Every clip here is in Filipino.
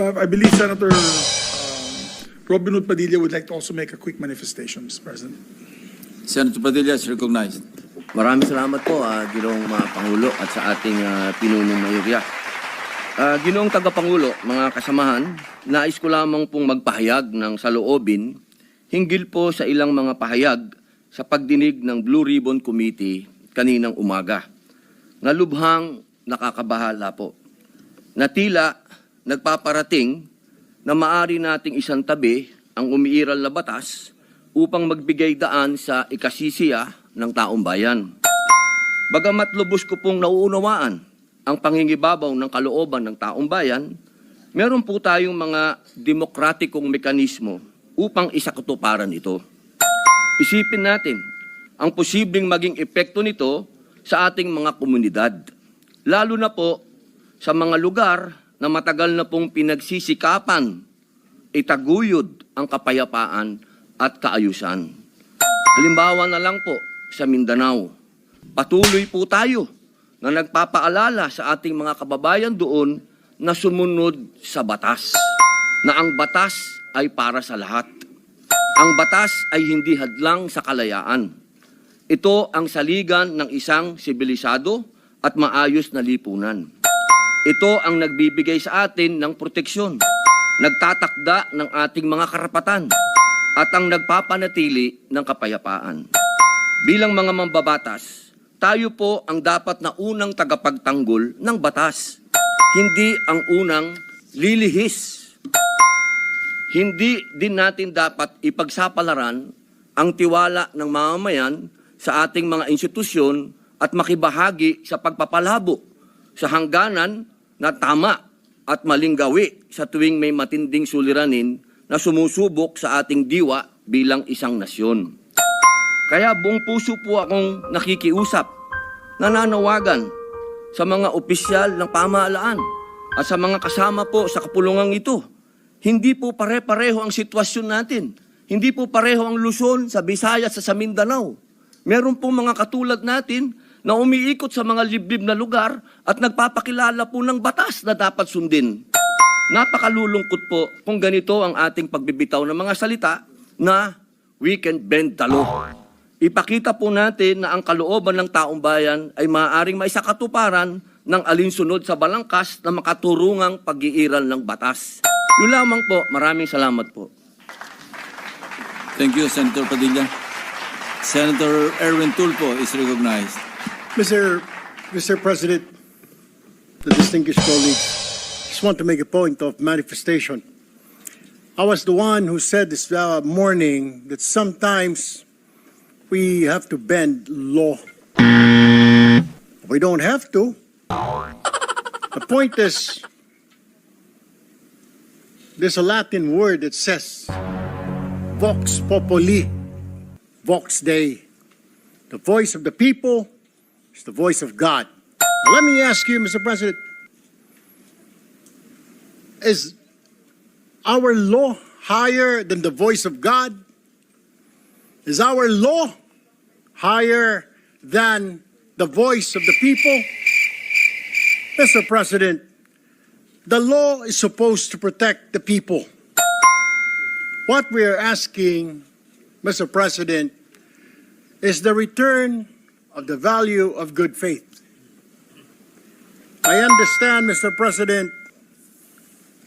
Uh, I believe Senator um, Robin Hood Padilla would like to also make a quick manifestation, Mr. President. Senator Padilla is recognized. Maraming salamat po, uh, Ginoong mga Pangulo at sa ating ah, pinunong mayorya. Ah, Ginoong Tagapangulo, mga kasamahan, nais ko lamang pong magpahayag ng saloobin hinggil po sa ilang mga pahayag sa pagdinig ng Blue Ribbon Committee kaninang umaga. Na lubhang nakakabahala po. Na tila nagpaparating na maari nating isang tabi ang umiiral na batas upang magbigay daan sa ikasisiya ng taong bayan. Bagamat lubos ko pong nauunawaan ang pangingibabaw ng kalooban ng taong bayan, meron po tayong mga demokratikong mekanismo upang isakatuparan ito. Isipin natin ang posibleng maging epekto nito sa ating mga komunidad. Lalo na po sa mga lugar na matagal na pong pinagsisikapan itaguyod ang kapayapaan at kaayusan. Halimbawa na lang po sa Mindanao. Patuloy po tayo na nagpapaalala sa ating mga kababayan doon na sumunod sa batas. Na ang batas ay para sa lahat. Ang batas ay hindi hadlang sa kalayaan. Ito ang saligan ng isang sibilisado at maayos na lipunan. Ito ang nagbibigay sa atin ng proteksyon, nagtatakda ng ating mga karapatan, at ang nagpapanatili ng kapayapaan. Bilang mga mambabatas, tayo po ang dapat na unang tagapagtanggol ng batas, hindi ang unang lilihis. Hindi din natin dapat ipagsapalaran ang tiwala ng mamamayan sa ating mga institusyon at makibahagi sa pagpapalabo sa hangganan na tama at maling gawi sa tuwing may matinding suliranin na sumusubok sa ating diwa bilang isang nasyon. Kaya buong puso po akong nakikiusap, nananawagan sa mga opisyal ng pamahalaan at sa mga kasama po sa kapulungang ito. Hindi po pare-pareho ang sitwasyon natin. Hindi po pareho ang Luzon sa Visayas sa Mindanao. Meron po mga katulad natin na umiikot sa mga liblib na lugar at nagpapakilala po ng batas na dapat sundin. Napakalulungkot po kung ganito ang ating pagbibitaw ng mga salita na we can bend the law. Ipakita po natin na ang kalooban ng taong bayan ay maaaring maisakatuparan ng alinsunod sa balangkas na makaturungang pag-iiral ng batas. Yun lamang po. Maraming salamat po. Thank you, Senator Padilla. Senator Erwin Tulfo is recognized. Mr. Mr. President, the distinguished colleagues, I just want to make a point of manifestation. I was the one who said this uh, morning that sometimes we have to bend law. We don't have to. The point is, there's a Latin word that says, vox populi, vox dei. The voice of the people is the voice of God. Now, let me ask you, Mr. President, is our law higher than the voice of God? Is our law higher than the voice of the people? Mr. President, the law is supposed to protect the people. What we are asking, Mr. President, is the return of the value of good faith. I understand, Mr. President,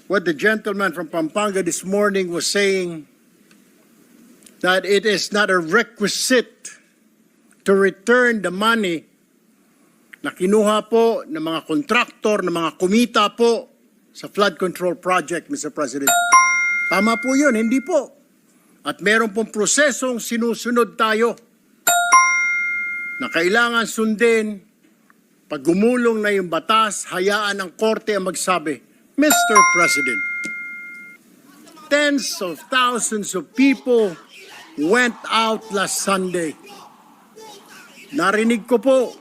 what the gentleman from Pampanga this morning was saying that it is not a requisite to return the money na kinuha po ng mga kontraktor, ng mga kumita po sa flood control project, Mr. President. Tama po yun, hindi po. At meron pong prosesong sinusunod tayo na kailangan sundin pag gumulong na yung batas, hayaan ang korte ang magsabi, Mr. President, tens of thousands of people went out last Sunday. Narinig ko po,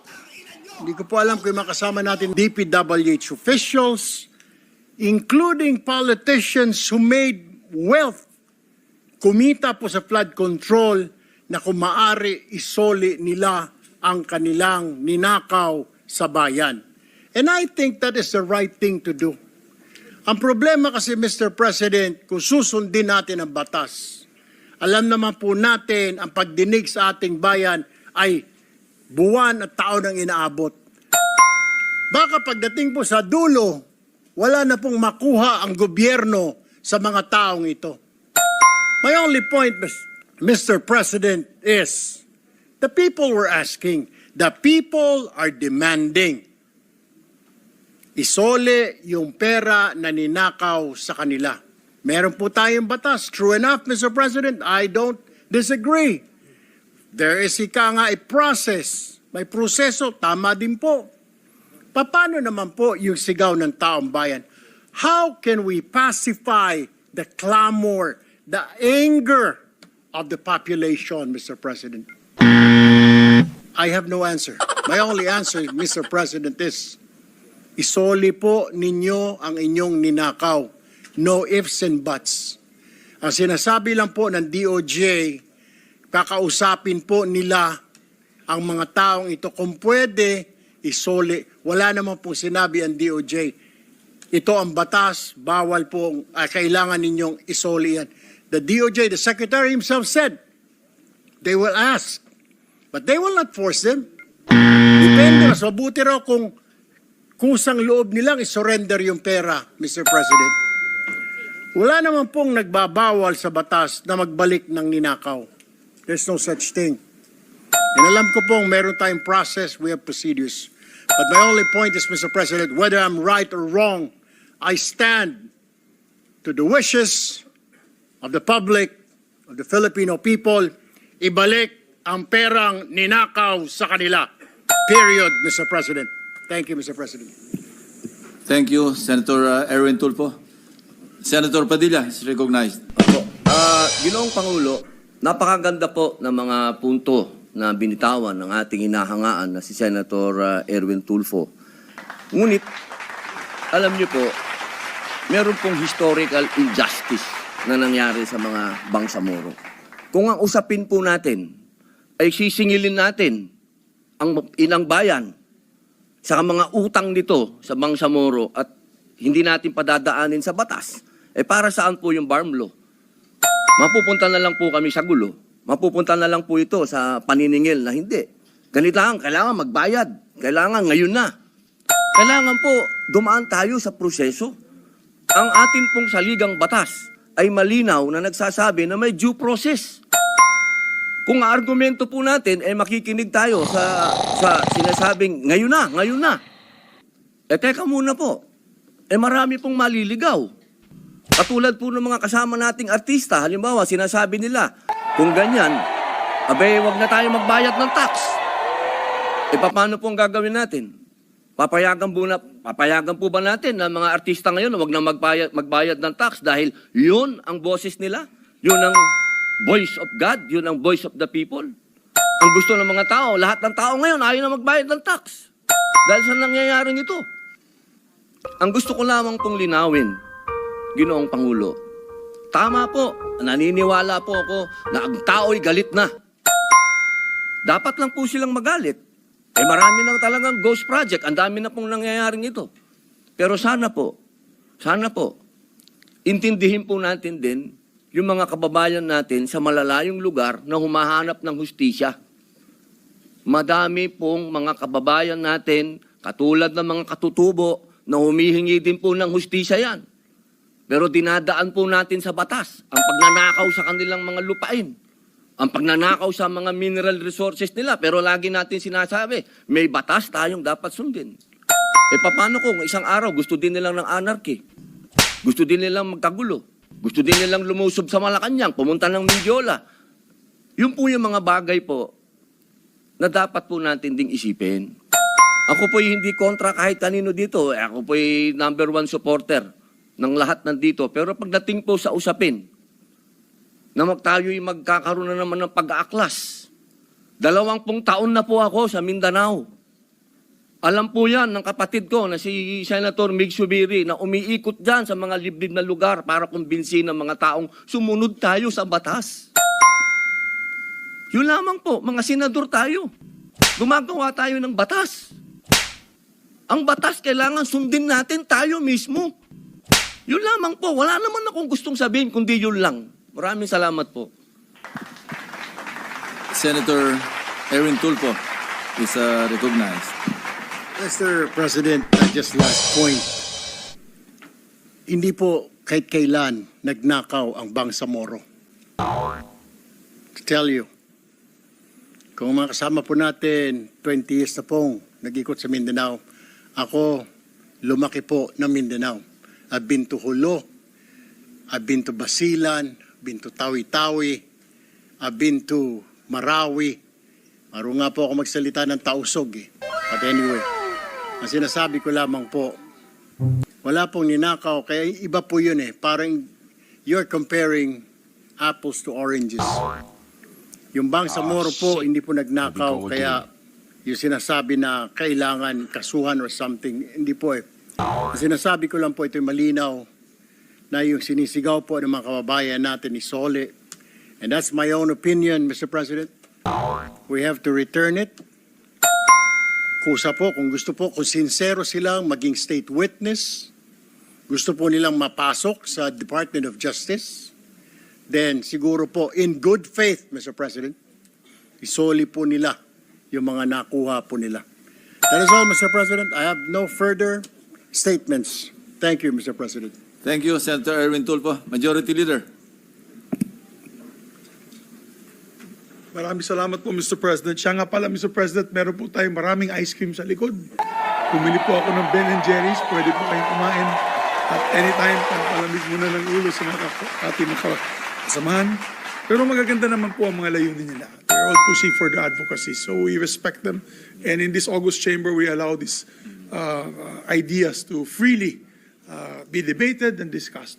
hindi ko po alam kung makasama natin DPWH officials, including politicians who made wealth, kumita po sa flood control na kung maaari isoli nila ang kanilang ninakaw sa bayan. And I think that is the right thing to do. Ang problema kasi, Mr. President, kung susundin natin ang batas, alam naman po natin ang pagdinig sa ating bayan ay buwan at taon ang inaabot. Baka pagdating po sa dulo, wala na pong makuha ang gobyerno sa mga taong ito. My only point, Mr. President, is the people were asking, the people are demanding isole yung pera na ninakaw sa kanila. Meron po tayong batas. True enough, Mr. President, I don't disagree. There is ika nga a process. May proseso, tama din po. Paano naman po yung sigaw ng taong bayan? How can we pacify the clamor, the anger of the population, Mr. President? I have no answer. My only answer, Mr. President, is isoli po ninyo ang inyong ninakaw. No ifs and buts. Ang sinasabi lang po ng DOJ, kakausapin po nila ang mga taong ito. Kung pwede, isoli. Wala naman pong sinabi ang DOJ. Ito ang batas, bawal po, ah, kailangan ninyong isoli yan. The DOJ, the Secretary himself said, they will ask, but they will not force them. Depende, mas mabuti raw kung kusang loob nilang isurrender yung pera, Mr. President. Wala naman pong nagbabawal sa batas na magbalik ng ninakaw. There's no such thing. And alam ko pong meron tayong process, we have procedures. But my only point is, Mr. President, whether I'm right or wrong, I stand to the wishes of the public, of the Filipino people, ibalik ang perang ninakaw sa kanila. Period, Mr. President. Thank you, Mr. President. Thank you, Senator uh, Erwin Tulfo. Senator Padilla is recognized. Opo. Ah, Ginoong Pangulo, napakaganda po ng mga punto na binitawan ng ating hinahangaan na si Senator ah, Erwin Tulfo. Ngunit, alam niyo po, meron pong historical injustice na nangyari sa mga Bangsamoro. Kung ang usapin po natin ay sisingilin natin ang ilang bayan sa mga utang nito sa Bangsamoro at hindi natin padadaanin sa batas, eh para saan po yung law? Mapupunta na lang po kami sa gulo. Mapupunta na lang po ito sa paniningil na hindi. Ganito lang, kailangan magbayad. Kailangan ngayon na. Kailangan po dumaan tayo sa proseso. Ang atin pong saligang batas ay malinaw na nagsasabi na may due process. Kung argumento po natin, eh makikinig tayo sa, sa sinasabing ngayon na, ngayon na. Eh teka muna po, eh marami pong maliligaw. Katulad po ng mga kasama nating artista, halimbawa sinasabi nila, kung ganyan, abe wag na tayo magbayad ng tax. E paano po ang gagawin natin? Papayagan po, na, papayagan po ba natin na mga artista ngayon na wag na magbayad, magbayad ng tax dahil yun ang boses nila? Yun ang voice of God? Yun ang voice of the people? Ang gusto ng mga tao, lahat ng tao ngayon ayaw na magbayad ng tax. Dahil sa nangyayaring ito. Ang gusto ko lamang pong linawin, Ginoong Pangulo, tama po, naniniwala po ako na ang tao'y galit na. Dapat lang po silang magalit. Eh marami na talagang ghost project, ang dami na pong nangyayaring ito. Pero sana po, sana po, intindihin po natin din yung mga kababayan natin sa malalayong lugar na humahanap ng hustisya. Madami pong mga kababayan natin, katulad ng mga katutubo, na humihingi din po ng hustisya yan. Pero dinadaan po natin sa batas ang pagnanakaw sa kanilang mga lupain. Ang pagnanakaw sa mga mineral resources nila. Pero lagi natin sinasabi, may batas tayong dapat sundin. E paano kung isang araw gusto din nilang ng anarchy? Gusto din nilang magkagulo? Gusto din nilang lumusob sa Malacanang, pumunta ng Mindiola? Yun po yung mga bagay po na dapat po natin ding isipin. Ako po'y hindi kontra kahit kanino dito. Eh, Ako po'y number one supporter ng lahat nandito. Pero pagdating po sa usapin, na mag tayo'y magkakaroon na naman ng pag-aaklas. Dalawang pong taon na po ako sa Mindanao. Alam po yan ng kapatid ko na si Senator Mig Subiri na umiikot dyan sa mga liblib na lugar para kumbinsin ng mga taong sumunod tayo sa batas. Yun lamang po, mga senador tayo. Gumagawa tayo ng batas. Ang batas kailangan sundin natin tayo mismo. Yun lamang po. Wala naman akong gustong sabihin kundi yun lang. Maraming salamat po. Senator Erwin Tulfo is uh, recognized. Mr. President, uh, just last point. Hindi po kahit kailan nagnakaw ang Bangsamoro. To tell you, kung mga kasama po natin, 20 years na pong nag-ikot sa Mindanao, ako lumaki po ng Mindanao. I've been to Hulo, I've been to Basilan, been to Tawi-Tawi, I've been to Marawi. Maro nga po ako magsalita ng tausog eh. But anyway, ang sinasabi ko lamang po, wala pong ninakaw, kaya iba po yun eh. Parang you're comparing apples to oranges. Yung Bangsamoro po, hindi po nagnakaw, kaya yung sinasabi na kailangan kasuhan or something, hindi po eh. Ang sinasabi ko lang po, ito malinaw na yung sinisigaw po ng mga kababayan natin ni Sole. And that's my own opinion, Mr. President. We have to return it kusa po, kung gusto po, kung sincero silang maging state witness, gusto po nilang mapasok sa Department of Justice, then siguro po, in good faith, Mr. President, isoli po nila yung mga nakuha po nila. That is all, Mr. President. I have no further statements. Thank you, Mr. President. Thank you, Senator Erwin Tulfo. Majority Leader. Maraming salamat po, Mr. President. Siya nga pala, Mr. President, meron po tayong maraming ice cream sa likod. Bumili po ako ng Ben and Jerry's. Pwede po kayong kumain at anytime pampalamig muna ng ulo sa mga ating mga kasamahan. Pero magaganda naman po ang mga layunin nila. They're all pushing for the advocacy. So we respect them. And in this August chamber, we allow these uh, uh, ideas to freely uh, be debated and discussed.